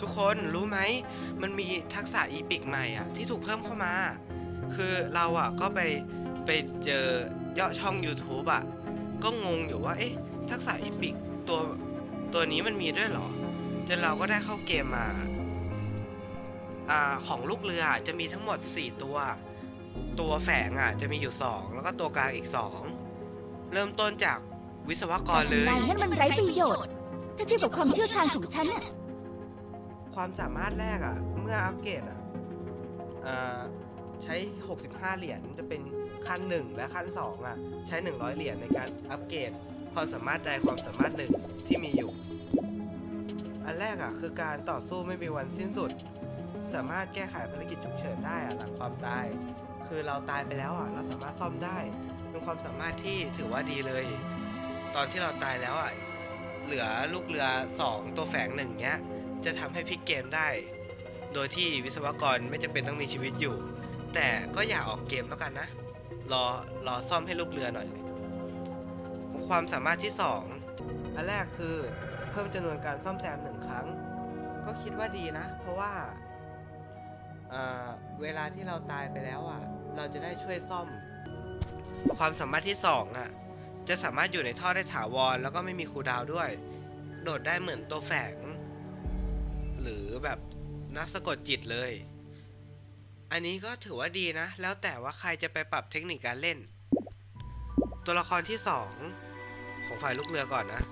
ทุกคนรู้ไหมมันมีทักษะอีพิกใหม่อะที่ถูกเพิ่มเข้ามา คือเราอะก็ไปไปเจอยอดช่อง YouTube อะก็งงอยู่ว่าเอ๊ะทักษะอีพิกตัวตัวนี้มันมีด้วยเหรอจนเราก็ได้เข้าเกมมาอ่าของลูกเรือจะมีทั้งหมด 4 ตัว ตัวแฝงอะจะมีอยู่ 2 แล้วก็ตัวกลางอีก 2 เริ่มต้นจากวิศวกรเลยนายนั่นมันไร้ประโยชน์ ถ้าเทียบกับความเชี่ยวชาญของฉันน่ะ ความสามารถแรกอะ่ะ เมื่ออัปเกรดอะ่ะใช้ 65 เหรียญจะเป็นขั้น 1 และขั้น 2อะ ใช้ 100 เหรียญในการอัปเกรดความสามารถใดความสามารถหนึ่งที่มีอยู่ อันแรกอะคือการต่อสู้ไม่มีวันสิ้นสุด สามารถแก้ไขภารกิจฉุกเฉินได้อะหลังความตาย คือเราตายไปแล้วอะเราสามารถซ่อมได้เป็นความสามารถที่ถือว่าดีเลย ตอนที่เราตายแล้วอะเหลือลูกเรือ 2 ตัวแฝงหนึ่งเนี้ย จะทำให้พลิกเกมได้ โดยที่วิศวกรไม่จำเป็นต้องมีชีวิตอยู่ แต่ก็อย่าออกเกมแล้วกันนะ รอรอซ่อมให้ลูกเรือหน่อย ความสามารถที่ 2 อันแรกคือ เพิ่มจำนวนการซ่อมแซมหนึ่งครั้ง ก็คิดว่าดีนะ เพราะว่าเเวลาที่เราตายไปแล้วอะ เราจะได้ช่วยซ่อม ความสามารถที่ 2อะ จะสามารถอยู่ในท่อได้ถาวร แล้วก็ไม่มีคูลดาวด้วย โดดได้เหมือนตัวแฝง หรือแบบนักสะกดจิตเลย อันนี้ก็ถือว่าดีนะ แล้วแต่ว่าใครจะไปปรับเทคนิคการเล่น ตัวละครที่สองของฝ่ายลูกเรือก่อนนะ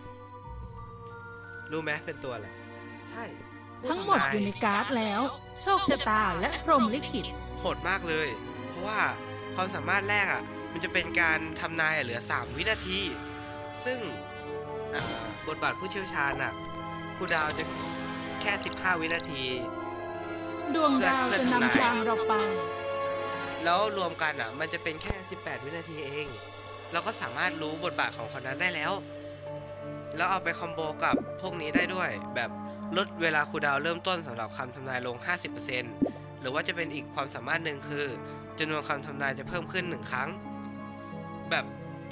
รู้ไหมเป็นตัวอะไร ใช่ผู้ทั้งหมดทำนายอยู่ในการ์ดแล้ว โชคชะตาและพรหมลิขิตโหดมากเลย เพราะว่าความสามารถแรกอะ มันจะเป็นการทำนายเหลือ 3 วินาที ซึ่งอ่าบทบาทผู้เชี่ยวชาญอะครูดาวจะแค่ 15 วินาที ดวงดาวจะนำทางเราไป แล้วรวมกันอะ มันจะเป็นแค่ 18 วินาทีเอง เราก็สามารถรู้บทบาทของคนนั้นได้แล้ว แล้วเอาไปคอมโบกับพวกนี้ได้ด้วย แบบลดเวลาคูลดาวน์เริ่มต้นสำหรับคำทำนายลง 50%หรือว่าจะเป็นอีกความสามารถหนึ่งคือจำนวนคำทำนายจะเพิ่มขึ้น 1 ครั้ง แบบ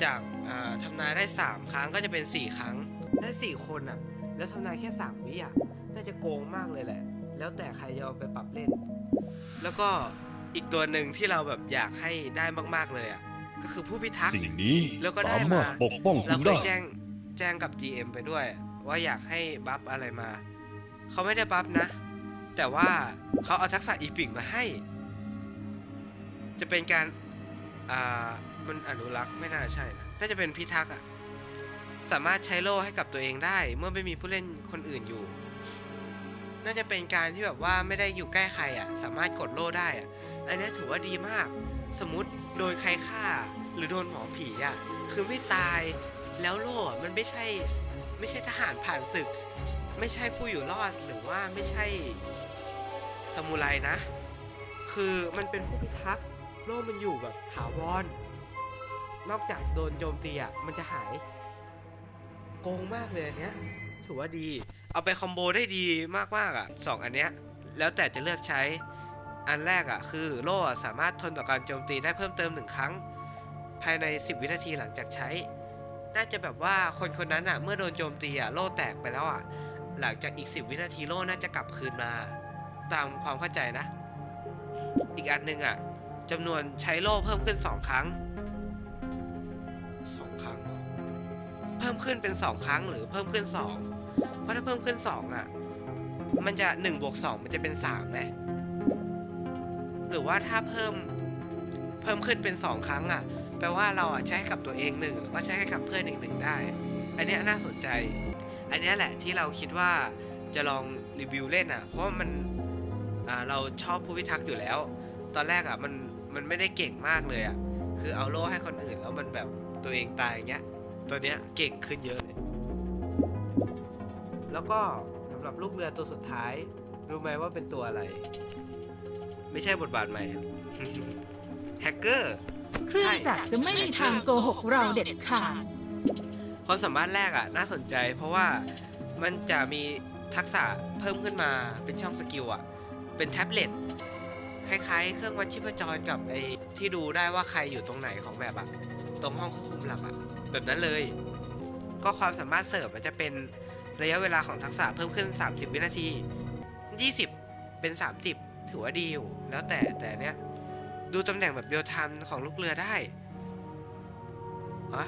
จากอ่าทำนายได้ 3 ครั้งก็จะเป็น 4 ครั้งได้ 4 คนอะ แล้วทำนายแค่ 3 วิอะ น่าจะโกงมากเลยแหละ แล้วแต่ใครจะเอาไปปรับเล่น แล้วก็อีกตัวหนึ่งที่เราแบบอยากให้ได้มากๆเลยอะก็คือผู้พิทักษ์ สิ่งนี้แล้วก็ได้สามารถมาปกป้องคุเราณเคได้ ยแจ้งแจ้งกับ GM ไปด้วย ว่าอยากให้บัฟอะไรมา เขาไม่ได้บัฟนะ แต่ว่าเขาเอาทักษะอีพิกมาให้ จะเป็นการ อ่า มันอนุรักษ์ไม่น่าใช่นะน่าจะเป็นพิทักษ์อะสามารถใช้โล่ให้กับตัวเองได้ เมื่อไม่มีผู้เล่นคนอื่นอยู่ น่าจะเป็นการที่แบบว่าไม่ได้อยู่ใกล้ใครอะ สามารถกดโล่ได้อะอันนี้ถือว่าดีมาก สมมติโดนใครฆ่า หรือโดนหมอผีอะ คือไม่ตาย แล้วโล่มันไม่ใช่ ไม่ใช่ทหารผ่านศึก ไม่ใช่ผู้อยู่รอด หรือว่าไม่ใช่สมุไรนะ คือมันเป็นผู้พิทักษ์ โล่มันอยู่แบบถาวร นอกจากโดนโจมตีอะ มันจะหาย โกงมากเลยอันเนี้ย ถือว่าดี เอาไปคอมโบได้ดีมากๆอะสองอันเนี้ยแล้วแต่จะเลือกใช้ อันแรกอะคือโล่สามารถทนต่อการโจมตีได้เพิ่มเติมหนึ่งครั้ง ภายใน 10 วินาทีหลังจากใช้ น่าจะแบบว่าคนคนนั้นอะเมื่อโดนโจมตีอะโล่แตกไปแล้วอะหลังจากอีก 10 วินาทีโล่น่าจะกลับคืนมา ตามความเข้าใจนะ อีกอันหนึ่งอะจำนวนใช้โล่เพิ่มขึ้น 2 ครั้ง 2 ครั้งเหรอเพิ่มขึ้นเป็น 2 ครั้งหรือเพิ่มขึ้น 2 เพราะถ้าเพิ่มขึ้น2อะ มันจะ1บวก2มันจะเป็น3ไหมหรือว่าถ้าเพิ่มเพิ่มขึ้นเป็น2ครั้งอะ แปลว่าเราอะใช้กับตัวเองหนึ่งแล้วก็ใช้กับเพื่อนอีกหนึ่งได้ อันนี้น่าสนใจ อันนี้แหละที่เราคิดว่าจะลองรีวิวเล่นอะ เพราะมันอ่าเราชอบผู้พิทักษ์อยู่แล้ว ตอนแรกอะมันมันไม่ได้เก่งมากเลยอะ คือเอาโล่ให้คนอื่นแล้วมันแบบตัวเองตายอย่างเงี้ย ตัวเนี้ยเก่งขึ้นเยอะเลย แล้วก็สำหรับลูกเรือตัวสุดท้าย รู้ไหมว่าเป็นตัวอะไร ไม่ใช่บทบาทใหม่แฮกเกอร์ เครื่องจักรจะไม่มีทางโกหกเราเด็ดขาดความสามารถแรกอะ น่าสนใจเพราะว่ามันจะมีทักษะเพิ่มขึ้นมาเป็นช่องสกิลอะ เป็นแท็บเล็ตคล้ายๆ เครื่องวัดชีพจรกับไอ้ที่ดูได้ว่าใครอยู่ตรงไหนของแบบอะ ตรงห้องควบคุมหลักอะ แบบนั้นเลย ก็ความสามารถเสริมมันจะเป็น ระยะเวลาของทักษะเพิ่มขึ้น 30 วินาที 20 เป็น 30 ถือว่าดีอยู่ แล้วแต่แต่เนี้ยดูตำแหน่งแบบเรียลไทม์ของลูกเรือได้อะ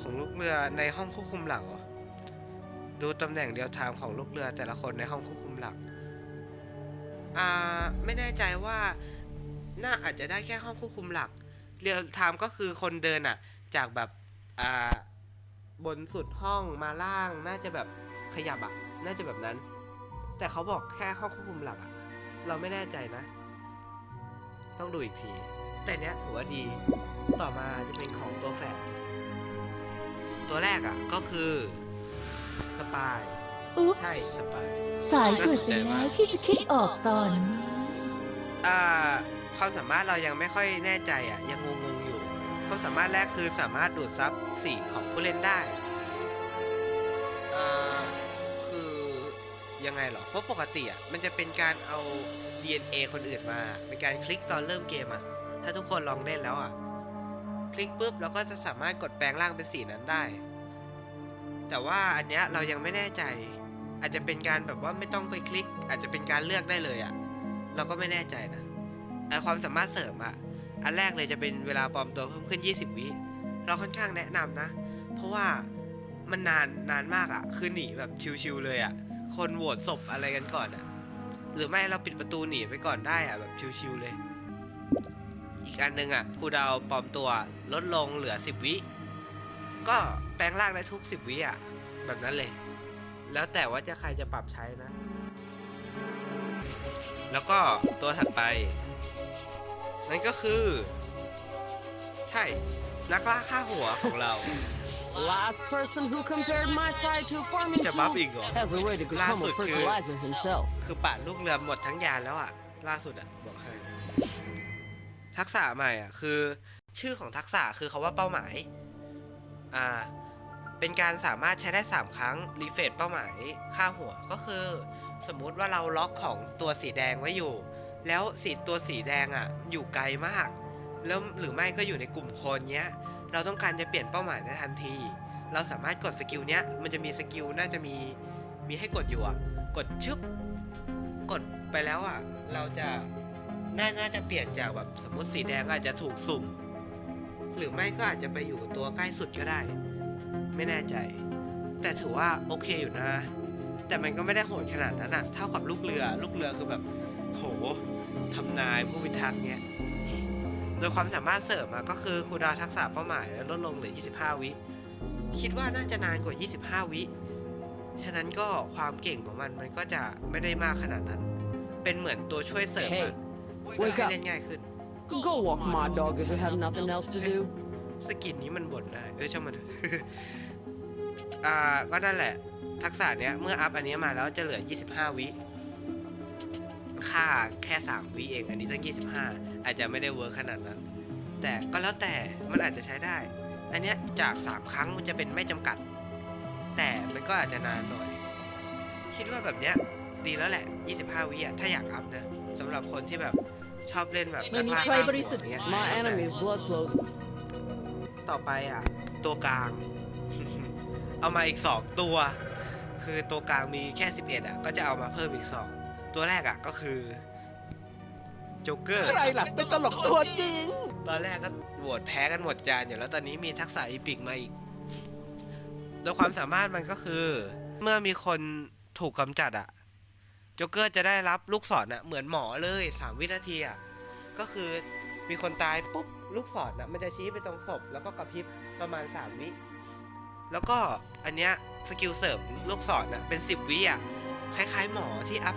ของลูกเรือในห้องควบคุมหลักเหรอ ดูตำแหน่งเรียลไทม์ของลูกเรือแต่ละคนในห้องควบคุมหลัก อ่า ไม่แน่ใจว่า น่าอาจจะได้แค่ห้องควบคุมหลัก เรียลไทม์ก็คือคนเดินอะจากแบบ อ่า บนสุดห้องมาล่างน่าจะแบบขยับอะน่าจะแบบนั้น แต่เขาบอกแค่ห้องควบคุมหลักอะเราไม่แน่ใจนะ ต้องดูอีกที แต่เนี้ยถือว่าดี ต่อมาจะเป็นของตัวแฝดตัวแรกอะก็คือสปายอุ๊ปใช่ส์สปายสายเกิดไปแล้วที่จะคิดออกตอน อ่าความสามารถเรายังไม่ค่อยแน่ใจอะยังงงๆอยู่ ความสามารถแรกคือสามารถดูดซับสีของผู้เล่นได้คือยังไงเหรอ เพราะปกติอะมันจะเป็นการเอา DNA คนอื่นมา เป็นการคลิกตอนเริ่มเกมอะ ถ้าทุกคนลองเล่นแล้วอะ คลิกปุ๊บเราก็จะสามารถกดแปลงร่างเป็นสีนั้นได้ แต่ว่าอันเนี้ยเรายังไม่แน่ใจ อาจจะเป็นการแบบว่าไม่ต้องไปคลิก อาจจะเป็นการเลือกได้เลยอะ เราก็ไม่แน่ใจนะไอความสามารถเสริมอะ อันแรกเลยจะเป็นเวลาปลอมตัวเพิ่มขึ้น 20 วิ เราค่อนข้างแนะนำนะ เพราะว่ามันนานนานมากอะคือหนีแบบชิวๆเลยอะคนโหวตศพอะไรกันก่อนอะหรือไม่เราปิดประตูหนีไปก่อนได้อะแบบชิวๆเลย อีกอันหนึงอะครูดาวปลอมตัวลดลงเหลือ 10 วิ ก็แปลงร่างได้ทุก 10 วิอะ แบบนั้นเลย แล้วแต่ว่าจะใครจะปรับใช้นะ แล้วก็ตัวถัดไป นั่นก็คือ ใช่ นักล่าค่าหัวของเรา Last person who compared my side to a farming จะบัฟ tool อีกเหรอ has already become a Last fertilizer himself. คือป่าดลูกเรือหมดทั้งยานแล้วอะล่าสุดอะบอกให้ ทักษะใหม่อะคือ ชื่อของทักษะคือเขาว่าเป้าหมาย อ่า เป็นการสามารถใช้ได้ 3 ครั้ง รีเฟรชเป้าหมาย ค่าหัวก็คือ สมมุติว่าเราล็อกของตัวสีแดงไว้อยู่ แล้วสีตัวสีแดงอะอยู่ไกลมาก แล้วหรือไม่ก็อยู่ในกลุ่มคนเนี้ย เราต้องการจะเปลี่ยนเป้าหมายในทันที เราสามารถกดสกิลเนี้ย มันจะมีสกิลน่าจะมีมีให้กดอยู่อะกดชึบ กดไปแล้วอะ เราจะน่าน่าจะเปลี่ยนจากแบบสมมติสีแดงอาจจะถูกสุ่ม หรือไม่ก็อาจจะไปอยู่ตัวใกล้สุดก็ได้ ไม่แน่ใจ แต่ถือว่าโอเคอยู่นะ แต่มันก็ไม่ได้โหดขนาดนั้นอะ เท่ากับลูกเรือ ลูกเรือคือแบบ โหทำนายผู้พิทักษ์เนี้ยโดยความสามารถเสริมอะก็คือคูลดาวน์ทักษะเป้าหมายลดลงเหลือ 25 วิ คิดว่าน่าจะนานกว่า 25 วิ ฉะนั้นก็ความเก่งของมันมันก็จะไม่ได้มากขนาดนั้น เป็นเหมือนตัวช่วยเสริมอะ Hey, เพื่อ wake ให้ up. เล่นง่ายขึ้น Go walk my dog if you have nothing else to do. สกินนี้มันบ่นได้เออช่างมันอ่าก็นั่นแหละ ทักษะเนี้ยเมื่ออัพอันเนี้ยมาแล้วจะเหลือ 25 วิ ค่าแค่3วิเอง อันนี้ตั้ง25 อาจจะไม่ได้เวิร์คขนาดนั้น แต่ก็แล้วแต่มันอาจจะใช้ได้ อันเนี้ยจาก 3 ครั้งมันจะเป็นไม่จำกัด แต่มันก็อาจจะนานหน่อย คิดว่าแบบเนี้ยดีแล้วแหละ 25 วิอะถ้าอยากอัพนะสำหรับคนที่แบบชอบเล่นแบบไม่มีนักใครล่าบริสุทธิ์ฆ่าหัวอย่างเงี้ย My enemy's blood flows ต่อไปอะ ตัวกลาง เอามาอีกสองตัว คือตัวกลางมีแค่ 11 อะ ก็จะเอามาเพิ่มอีกสอง ตัวแรกอะก็คือโจ๊กเกอร์อะไรล่ะเป็นตลกตัวจริง ตอนแรกก็โหวตแพ้กันหมดจานอยู่แล้วตอนนี้มีทักษะอีพิกมาอีกโดยความสามารถมันก็คือ เมื่อมีคนถูกกำจัดอะโจ๊กเกอร์จะได้รับลูกศรอะเหมือนหมอเลย3วินาทีอะก็คือมีคนตายปุ๊บลูกศรอะมันจะชี้ไปตรงศพแล้วก็กระพริบประมาณ3วิแล้วก็อันเนี้ยสกิลเสริมลูกศรอะเป็น10วิอะคล้ายๆหมอที่อัพ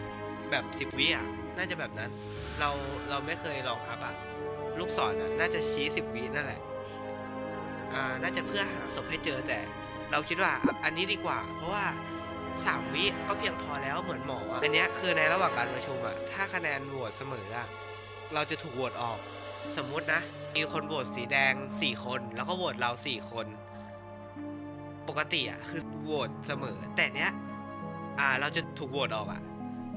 แบบ10วิอะ น่าจะแบบนั้น เราเราไม่เคยลองอัพอะ ลูกศรอะ น่าจะชี้10วินั่นแหละ อ่า น่าจะเพื่อหาศพให้เจอแต่ เราคิดว่าอันนี้ดีกว่า เพราะว่า3วิก็เพียงพอแล้วเหมือนหมออะ อันเนี้ยคือในระหว่างการประชุมอะ ถ้าคะแนนโหวตเสมออะ เราจะถูกโหวตออก สมมุตินะ มีคนโหวตสีแดง4คน แล้วก็โหวตเรา4คน ปกติอะคือโหวตเสมอ แต่เนี้ย อ่า เราจะถูกโหวตออกอะ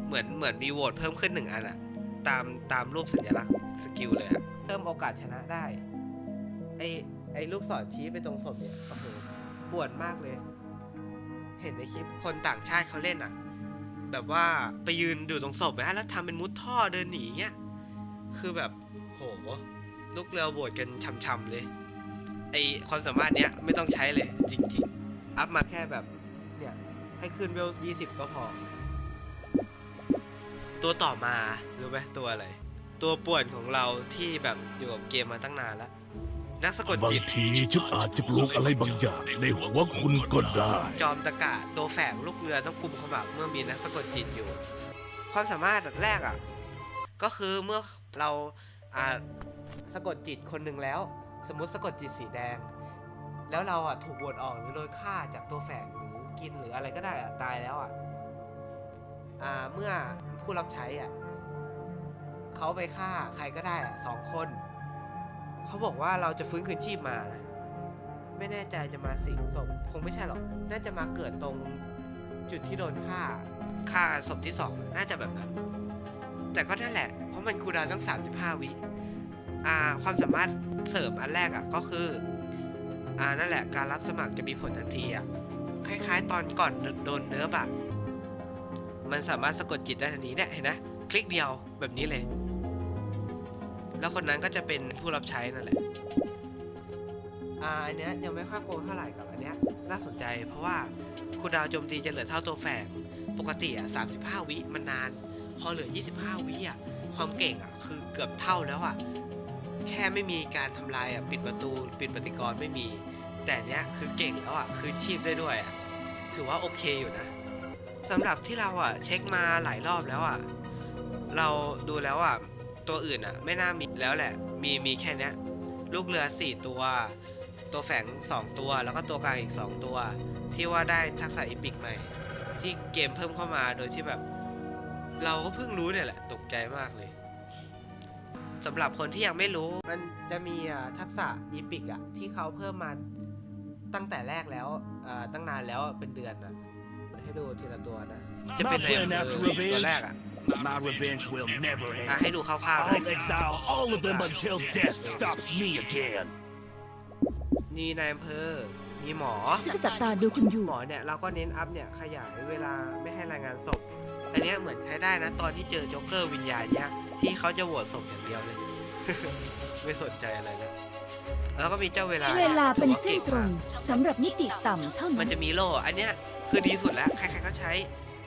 เหมือนเหมือนมีโหวตเพิ่มขึ้นหนึ่งอันอะตามตามรูปสัญลักษณ์สกิลเลยอะเพิ่มโอกาสชนะได้ ไอไอลูกศรชี้ไปตรงศพเนี่ยโอ้โหปวดมากเลย เห็นในคลิปคนต่างชาติเขาเล่นอะแบบว่าไปยืนอยู่ตรงศพนะแล้วทำเป็นมุดท่อเดินหนีเงี้ยคือแบบโหลูกเรือโบดกันช่ำๆเลยไอความสามารถเนี้ยไม่ต้องใช้เลยจริงๆ อัพมาแค่แบบเนี่ยให้ขึ้นเวล20ก็พอ ตัวต่อมารู้ไหมตัวอะไร ตัวป่วนของเราที่แบบอยู่กับเกมมาตั้งนานแล้ว นักสะกดบางจิต ทีฉันอาจจะปลูกอะไรบางอย่างในหัวคุณก็ได้ จอมตะกะตัวแฝงลูกเรือต้องกลุ่มขมับเมื่อมีนักสะกดจิตอยู่ ความสามารถแรกอะ ก็คือเมื่อเราอ่าสะกดจิตคนหนึ่งแล้ว สมมติสะกดจิตสีแดง แล้วเราอะถูกโหวตออกหรือโดนฆ่าจากตัวแฝงหรือกินหรืออะไรก็ได้อะตายแล้วอะอ่าเมื่อ ผู้รับใช้อะเขาไปฆ่าใครก็ได้อะสองคน เขาบอกว่าเราจะฟื้นคืนชีพมานะไม่แน่ใจจะมาสิงศพคงไม่ใช่หรอก น่าจะมาเกิดตรงจุดที่โดนฆ่าฆ่าศพที่สองน่าจะแบบนั้น แต่ก็นั่นแหละ เพราะมันคูลดาวน์ต้อง 35 วิอ่าความสามารถเสริมอันแรกอะก็คืออ่านั่นแหละการรับสมัครจะมีผลทันทีอะคล้ายๆ ตอนก่อนโดนเนื้ออะ มันสามารถสะกดจิตได้ทันทีเนี่ยเห็นนะคลิกเดียวแบบนี้เลย แล้วคนนั้นก็จะเป็นผู้รับใช้นั่นแหละอ่าอันเนี้ยยังไม่ค่อยโกงเท่าไหร่กับอันเนี้ยน่าสนใจเพราะว่าคูลดาวโจมตีจะเหลือเท่าตัวแฝงปกติอะ35วิมันนาน พอเหลือ 25 วิอะความเก่งอะคือเกือบเท่าแล้วอะแค่ไม่มีการทำลายอะปิดประตูปิดปฏิกรไม่มี แต่เนี้ยคือเก่งแล้วอะคือชีพได้ด้วยอะถือว่าโอเคอยู่นะ สำหรับที่เราอะเช็คมาหลายรอบแล้วอะ เราดูแล้วอะ ตัวอื่นอะ ไม่น่ามีแล้วแหละ มีมีแค่เนี้ยลูกเรือ 4 ตัว ตัวแฝง 2 ตัว แล้วก็ตัวกลางอีก 2 ตัว ที่ว่าได้ทักษะอีพิกใหม่ ที่เกมเพิ่มเข้ามาโดยที่แบบ เราก็เพิ่งรู้เนี่ยแหละตกใจมากเลยสำหรับคนที่ยังไม่รู้ มันจะมีอ่าทักษะอีพิกอะที่เขาเพิ่มมาตั้งแต่แรกแล้วอ่าตั้งนานแล้วเป็นเดือนอะ ให้ดูทีละตัวนะจะเป็นในอำเภอตัวแรกอะ My revenge will never อะ end ให้ดูคร่าวๆหน่อย I'll exile all of them until death stops me again มีนายอำเภอมีหมอ ฉันจะจับตาดูคุณอยู่ หมอเนี่ยเราก็เน้นอัพเนี่ยขยายเวลาไม่ให้รายงานศพ อันเนี้ยเหมือนใช้ได้นะตอนที่เจอโจ๊กเกอร์วิญญาณเนี่ยที่เขาจะโหวตศพอย่างเดียวเลย ไม่สนใจอะไรแล้วแล้วก็มีเจ้าเวลาเวลาเป็นถือว่เส้นก่งตรมากงสำหรับมิติต่ำเท่ามันั้นนจะมีโล่อันเนี้ย คือดีสุดแล้วใครๆก็ใช้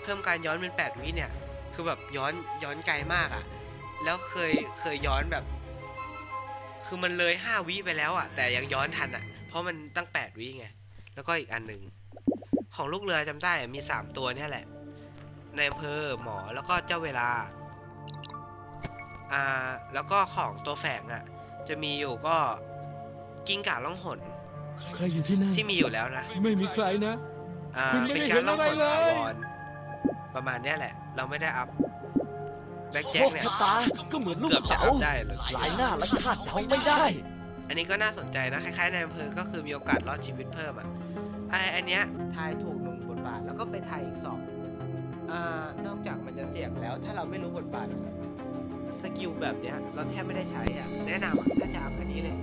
เพิ่มการย้อนเป็น 8 วิเนี่ย คือแบบย้อนย้อนไกลมากอะ่ะ แล้วเคยเคยย้อนแบบ คือมันเลย 5 วิไปแล้วอะ่ะ แต่ยังย้อนทันอะ่ะ เพราะมันตั้ง 8 วิไง แล้วก็อีกอันหนึ่งของลูกเรือจำได้อะมี 3 ตัวเนี่ยแหละ ในอำเภอหมอแล้วก็เจ้าเวลา อ่า แล้วก็ของตัวแฝงอะ่ะ จะมีอยู่ก็กิ้งก่าล่องหน ใครอยู่ที่นั่นที่มีอยู่แล้วนะ ไม่มีใครนะ อ่าคุณไม่เป็นได้การล่องหนเห็นอะไรเลยถาวรประมาณเนี้ยแหละ เราไม่ได้อัพแบ็คโชแจ็คคเนี่ยชะตาก็เหมือนลูกเกือบจะเต๋าอัพได้เลย หลายหน้าและคาดเดาไม่ได้ อันนี้ก็น่าสนใจนะคล้ายๆในอำเภอก็คือมีโอกาสรอดชีวิตเพิ่มอะไออันเนี้ยทายถูกหนึ่งบทบาทแล้วก็ไปทายอีกสองอ่านอกจากมันจะเสี่ยงแล้ว ถ้าเราไม่รู้บทบาทสกิลแบบเนี้ย เราแทบไม่ได้ใช้อะแนะนำอะถ้าจะอัพอันนี้เลย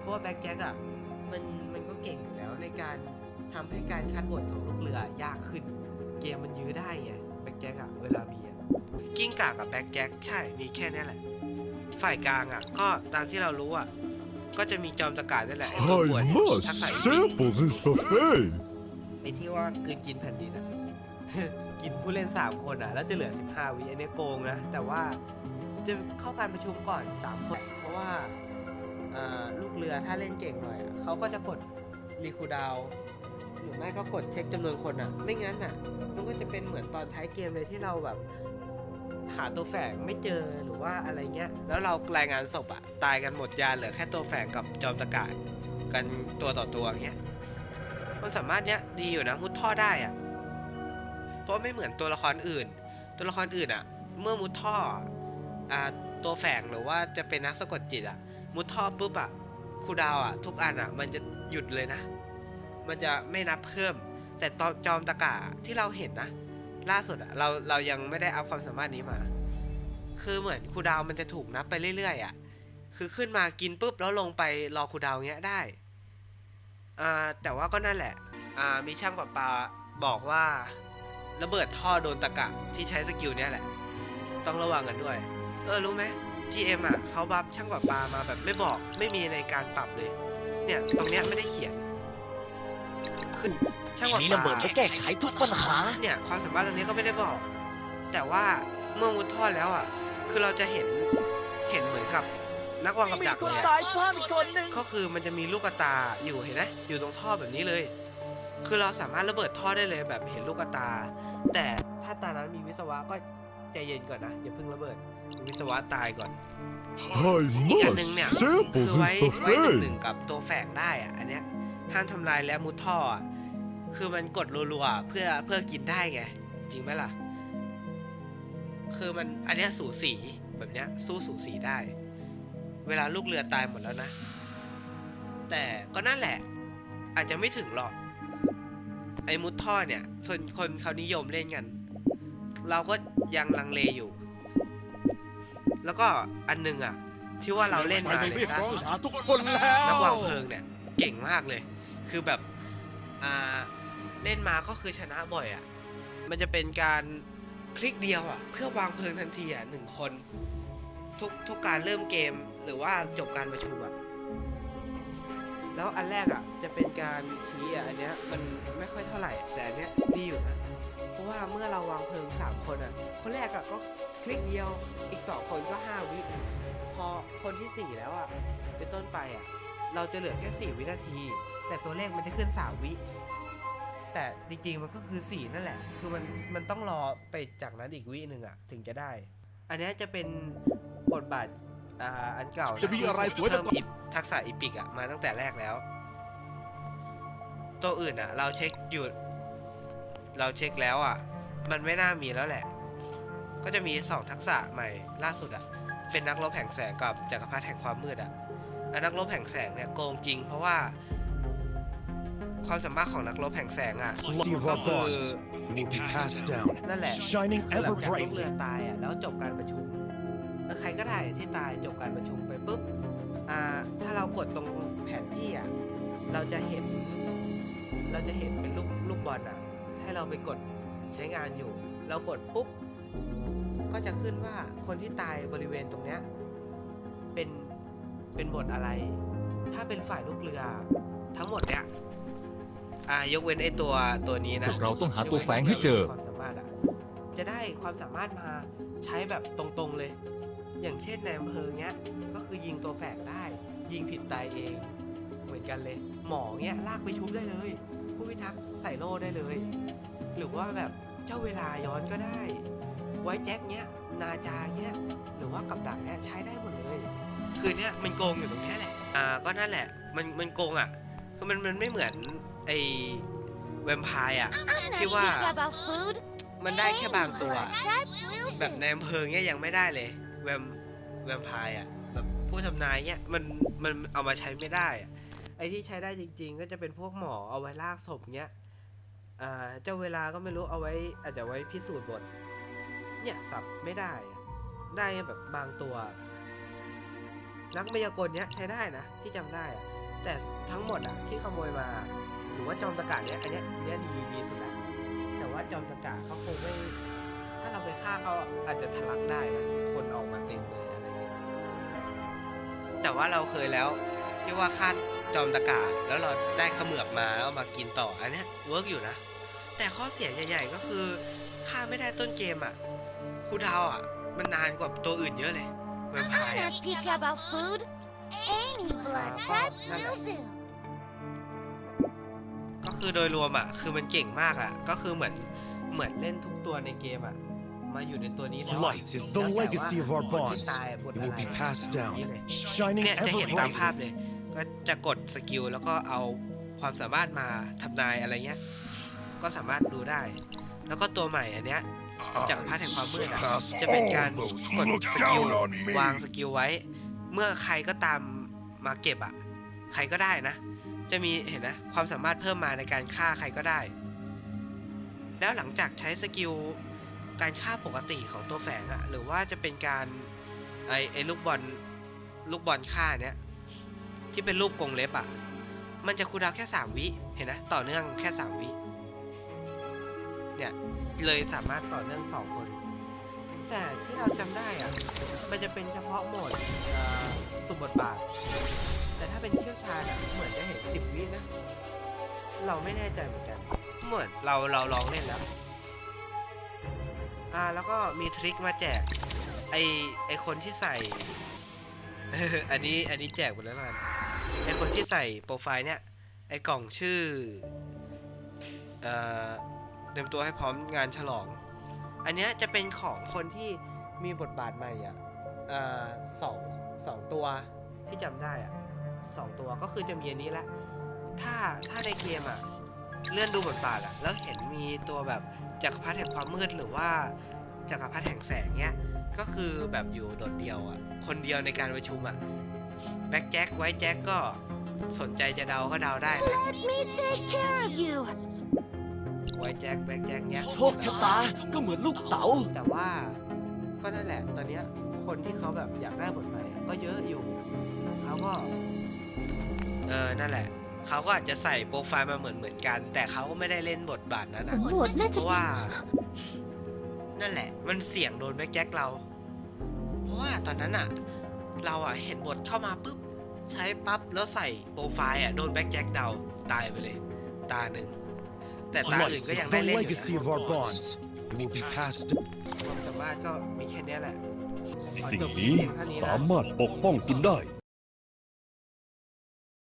เพราะว่าแบ็คแจ็คอะมันมันก็เก่งอยู่แล้วในการ ทำให้การคัดบทของลูกเรือยากขึ้น เกมมันยื้อได้ไงแบ็คแจ็คอะเวลามีอะกิ้งก่ากับแบ็คแจ็คใช่มีแค่นี้แหละ ฝ่ายกลางอะก็ตามที่เรารู้อะก็จะมีจอมตะการนั่นแหละไอ้ตัวป่วน I เนี่ย must ทักษะอีก sample this buffet ไอ้ที่ว่ากลืนกินแผ่นดินอะ กินผู้เล่น 3 คนอะแล้วจะเหลือ 15 วิอันนี้โกงนะ แต่ว่าจะเข้าการประชุมก่อน 3 คน เพราะว่าอ่าลูกเรือถ้าเล่นเก่งหน่อยอะเขาก็จะกดรีคูลดาวน์ หรือไม่ก็กดเช็คจำนวนคนอะไม่งั้นอะมันก็จะเป็นเหมือนตอนท้ายเกมเลยที่เราแบบหาตัวแฝงไม่เจอหรือว่าอะไรเงี้ย แล้วเรารายงานศพอะตายกันหมดยานเหลือแค่ตัวแฝงกับจอมตะกายกันตัวต่อตัวเงี้ยความสามารถเนี้ยดีอยู่นะมุดท่อได้อะเพราะไม่เหมือนตัวละครอื่น ตัวละครอื่นอะเมื่อมุดท่ออ่าตัวแฝงหรือว่าจะเป็นนักสะกดจิตอะมุดท่อปุ๊บอะคูดาวอะทุกอันอะมันจะหยุดเลยนะ มันจะไม่นับเพิ่ม แต่ตอนจอมตะกาที่เราเห็นนะ ล่าสุดเราเรายังไม่ได้อัพความสามารถนี้มา คือเหมือนครูดาวมันจะถูกนับไปเรื่อยๆอะคือขึ้นมากินปุ๊บแล้วลงไปรอครูดาวเงี้ยได้อ่าแต่ว่าก็นั่นแหละอ่ามีช่างประปาบอกว่าระเบิดท่อโดนตะกะที่ใช้สกิลเนี้ยแหละ ต้องระวังกันด้วย เออรู้ไหม GM อะเขาบัฟช่างกว่าปลามาแบบไม่บอกไม่มีในการปรับเลย เนี่ยตรงเนี้ยไม่ได้เขียน ช่างกว่ามีประลาเบิดจะแก้ไขทุกปัญหา เนี่ยความสามารถตรงนี้ก็ไม่ได้บอก แต่ว่าเมื่อมุดท่อแล้วอะ คือเราจะเห็นเห็นเหมือนกับนักวางกับมีดักคนเลยตาอะยเพิ่มอีกคนหนึ่งก็คือมันจะมีลูกกระตาอยู่เห็นไหมอยู่ตรงท่อแบบนี้เลย คือเราสามารถระเบิดท่อได้เลยแบบเห็นลูกกระตา แต่ถ้าตานั้นมีวิศวะก็ใจเย็นก่อนนะอย่าเพิ่งระเบิดมีวิศวะตายก่อน I อีกอัน must หนึ่งเนี่ย sample คือ this ไว้ไว้หนึ่งห buffet. นึ่งกับตัวแฝงได้อะอันเนี้ยห้ามทำลายและมุดท่ออะ คือมันกดรัวๆเพื่อเพื่อกินได้ไง จริงไหมล่ะ คือมันอันเนี้ยสูสีแบบเนี้ยสู้สูสีได้ เวลาลูกเรือตายหมดแล้วนะ แต่ก็นั่นแหละ อาจจะไม่ถึงหรอก ไอ้มุดท่อเนี่ย ส่วนคนเขานิยมเล่นกัน เราก็ยังลังเลอยู่ แล้วก็อันหนึงอะ ที่ว่าเราเล่นมาเนี่ยล่าสุดทุกคนแล้วนักวางเพลิงเนี่ย เก่งมากเลย คือแบบอ่า เล่นมาก็คือชนะบ่อยอะ มันจะเป็นการคลิกเดียวอะ เพื่อวางเพลิงทันทีอะหนึ่งคน ทุกทุกการเริ่มเกมหรือว่าจบการประชุมอะแล้วอันแรกอะจะเป็นการชี้อะอันเนี้ยมันไม่ค่อยเท่าไหร่ แต่อันเนี้ยดีอยู่นะเพราะว่าเมื่อเราวางเพลิงสามคนอะ คนแรกอะก็คลิกเดียวอีกสองคนก็ห้าวิพอคนที่สี่แล้วอะเป็นต้นไปอะเราจะเหลือแค่สี่วินาที แต่ตัวเลขมันจะขึ้นสามวิ แต่จริงๆมันก็คือสี่นั่นแหละ คือมันมันต้องรอไปจากนั้นอีกวิหนึ่งอะถึงจะได้ อันเนี้ยจะเป็นบทบาทอ่าอันเก่านะจะมีอะไรสวยเพิ่จะมอิทักษะอีพิกอะมาตั้งแต่แรกแล้ว ตัวอื่นอะเราเช็คอยู่เราเช็คแล้วอะมันไม่น่ามีแล้วแหละ ก็จะมีสองทักษะใหม่ล่าสุดอะเป็นนักรบแห่งแสงกับจักรพรรดิแห่งความมืดอะอันนักรบแห่งแสงเนี่ยโกงจริงเพราะว่า ความสามารถของนักรบแห่งแสงอะ Quality of our bonds will be passed down, นั่นแหละ shining คือหลั ever งจากลูกเรือ brightly. ตายอะแล้วจบการประชุมเออใครก็ได้ที่ตายจบการประชุมไปปุ๊บอ่าถ้าเรากดตรงแผนที่อะเราจะเห็น เราจะเห็นเป็นลูกลูกบอลอะ ให้เราไปกดใช้งานอยู่ เรากดปุ๊บ ก็จะขึ้นว่าคนที่ตายบริเวณตรงเนี้ยเป็นเป็นบทอะไร ถ้าเป็นฝ่ายลูกเรือ ทั้งหมดเนี้ย อ่ายกเว้นไอ้ตัวตัวนี้นะพวกเราต้องหาตัวแฝงให้เจอ ความสามารถอะจะได้ความสามารถมาใช้แบบตรงๆเลย อย่างเช่นในอำเภอเงี้ยก็คือยิงตัวแฝงได้ ยิงผิดตายเอง เหมือนกันเลย หมอเงี้ยลากไปชุบได้เลย ผู้พิทักษ์ใส่โล่ได้เลย หรือว่าแบบเจ้าเวลาย้อนก็ได้ ไว้แจ็คเงี้ยนาจาเงี้ยหรือว่ากับดักเนี้ยใช้ได้หมดเลย คือเนี้ยมันโกงอยู่ตรงเนี้ยแหละอ่าก็นั่นแหละ มันมันโกงอะคือมันมันไม่เหมือน ไอแวมไพร์อะ ที่ว่า about food? มันได้แค่บางตัว That's will แบบในอำเภอเงี้ยยังไม่ได้เลย แวมแวมไพร์อะแบบผู้ทำนายเงี้ยมันมันเอามาใช้ไม่ได้อะไอที่ใช้ได้จริง ๆ ก็จะเป็นพวกหมอเอาไว้ลากศพเงี้ยอ่าเจ้าเวลาก็ไม่รู้เอาไว้ อาจจะไว้พิสูจน์บท เนี่ยสับไม่ได้อะได้แบบบางตัว นักมายากลเนี้ยใช้ได้นะที่จำได้อะแต่ทั้งหมดอะที่ขโมยมา หรือว่าจอมตะกาเนี้ยอันเนี้ยเนี้ยดีดีสุดละแต่ว่าจอมตะกาเขาคงไม่ ถ้าเราไปฆ่าเขาอะอาจจะทะลักได้นะคนออกมาเต็มเลยอะไรเงี้ยแต่ว่าเราเคยแล้วที่ว่าฆ่าจอมตะกาแล้วเราได้เขมือบมาแล้วเอามากินต่ออันเนี้ยเวิร์กอยู่นะแต่ข้อเสียใหญ่ ๆ ก็คือฆ่าไม่ได้ต้นเกมอะครูดาวอะ มันนานกว่าตัวอื่นเยอะเลยแวมไพร์อะ not picky about food. Any blood, that's will do. ก็คือโดยรวมอะ คือมันเก่งมากอะ ก็คือเหมือนเหมือนเล่นทุกตัวในเกมอะ มาอยู่ในตัวนี้แล้วอะ Light is the แล้วแต่ว่า legacy of our คนที่ bonds. ตายบท It อะไร will be passed อย่างนี้ down, เลย shining เนี่ยจะ ever เห็นตามภาพ brightly. เลย ก็จะกดสกิลแล้วก็เอาความสามารถมาทำนายอะไรเงี้ย ก็สามารถดูได้ แล้วก็ตัวใหม่อันเนี้ยจากพาร์ทแห่งความมืดอะจะเป็นการกดสกิลวางสกิลไว้ เมื่อใครก็ตามมาเก็บอะใครก็ได้นะ จะมีเห็นนะความสามารถเพิ่มมาในการฆ่าใครก็ได้ แล้วหลังจากใช้สกิลการฆ่าปกติของตัวแฝงอะหรือว่าจะเป็นการไอไอลูกบอลลูกบอลฆ่าเนี้ยที่เป็นรูปกงเล็บอะมันจะคูดาวแค่สามวิเห็นนะต่อเนื่องแค่สามวิเนี่ยเลยสามารถต่อเนื่องสองคน แต่ที่เราจำได้อะมันจะเป็นเฉพาะโหมดสุ่มบทบาท แต่ถ้าเป็นเชี่ยวชาญอะเหมือนจะเห็นสิบวินะ เราไม่แน่ใจเหมือนกัน เหมือนเราเราลองเล่นแล้ว อ่าแล้วก็มีทริคมาแจก ไอไอคนที่ใส่ อันนี้อันนี้แจกหมดแล้วมันไอคนที่ใส่โปรไฟล์เนี่ย ไอกล่องชื่อ เอ่อเตรียมตัวให้พร้อมงานฉลอง อันเนี้ยจะเป็นของคนที่มีบทบาทใหม่อะเอ่อสองสองตัวที่จำได้อะ สองตัวก็คือจะมีอันนี้แหละ ถ้าถ้าในเกมอะเลื่อนดูบทบาทอะแล้วเห็นมีตัวแบบจักรพรรดิแห่งความมืดหรือว่าจักรพรรดิแห่งแสงเนี้ยก็คือแบบอยู่โดดเดียวอะ คนเดียวในการประชุมอะแบ็คแจ็คไว้แจ็คก็สนใจจะเดาก็เดาได้นะ Let me take care of you ไว้แจ็คแบ็คแจ็คเนี้ยโชคชะตาก็เหมือนลูกเต๋าแต่ว่าก็นั่นแหละ ตอนเนี้ยคนที่เขาแบบอยากได้บทใหม่อะก็เยอะอยู่ เขาก็ เออนั่นแหละ เขาก็อาจจะใส่โปรไฟล์มาเหมือนเหมือนกัน แต่เขาก็ไม่ได้เล่นบทบาทนั้นผอะลโหวตน่าเพจะราะว่า นั่นแหละ มันเสี่ยงโดนแบ็คแจ็คเรา เพราะว่าตอนนั้นอะเราอะเห็นบทเข้ามาปุ๊บ ใช้ปั๊บแล้วใส่โปรไฟล์อะโดนแบ็คแจ็คเดาตายไปเลย ตาหนึ่ง แต่ตา What อื่น is ก็ยัง the ได้เล่นอยู่ legacy นะ of our bonds? It will be passed ความสามารถก็มีแค่เนี้ยแหละ สิ่งนี้สามารถปกป้องคุณได้